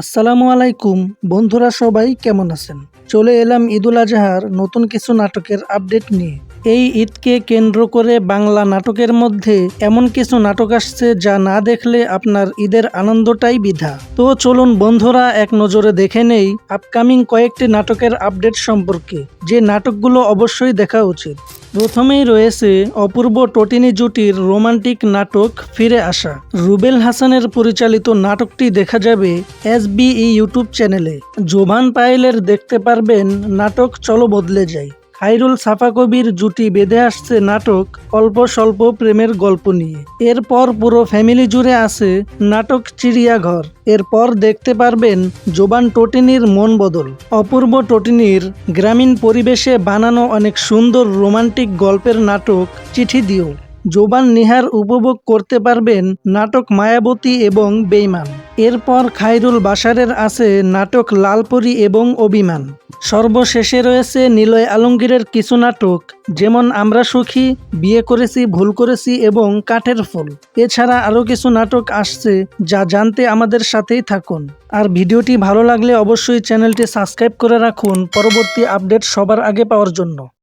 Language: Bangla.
আসসালামু আলাইকুম। বন্ধুরা সবাই কেমন আছেন? চলে এলাম ঈদুল আজহার নতুন কিছু নাটকের আপডেট নিয়ে। এই ঈদকে কেন্দ্র করে বাংলা নাটকের মধ্যে এমন কিছু নাটক আসছে যা না দেখলে আপনার ঈদের আনন্দটাই বিধা। তো চলুন বন্ধুরা, এক নজরে দেখে নেই আপকামিং কয়েকটি নাটকের আপডেট সম্পর্কে। যে নাটকগুলো অবশ্যই দেখা উচিত। প্রথমেই রয়েছে অপূর্ব টটিনি জুটির রোমান্টিক নাটক ফিরে আসা। রুবেল হাসানের পরিচালিত নাটকটি দেখা যাবে এস ইউটিউব চ্যানেলে। জোভান পায়েলের দেখতে পারবেন নাটক চলো বদলে যায় খাইরুল সাফা কবির জুটি বেঁধে আসছে নাটক অল্প স্বল্প প্রেমের গল্প নিয়ে। এরপর পুরো ফ্যামিলি জুড়ে আছে নাটক চিড়িয়াঘর। এরপর দেখতে পারবেন জোবান টোটিনির মন বদল। অপূর্ব টোটিনির গ্রামীণ পরিবেশে বানানো অনেক সুন্দর রোমান্টিক গল্পের নাটক চিঠি দিও জোবান নিহার উপভোগ করতে পারবেন নাটক মায়াবতী এবং বেইমান। এরপর খাইরুল বাসারের আছে নাটক লালপরি এবং অভিমান। সর্বশেষে রয়েছে নিলয় আলমগীরের কিছু নাটক, যেমন আমরা সুখী, বিয়ে করেছি, ভুল করেছি এবং কাঠের ফুল। এছাড়া আরও কিছু নাটক আসছে যা জানতে আমাদের সাথেই থাকুন। আর ভিডিওটি ভালো লাগলে অবশ্যই চ্যানেলটি সাবস্ক্রাইব করে রাখুন। পরবর্তী আপডেট সবার আগে পাওয়ার জন্য।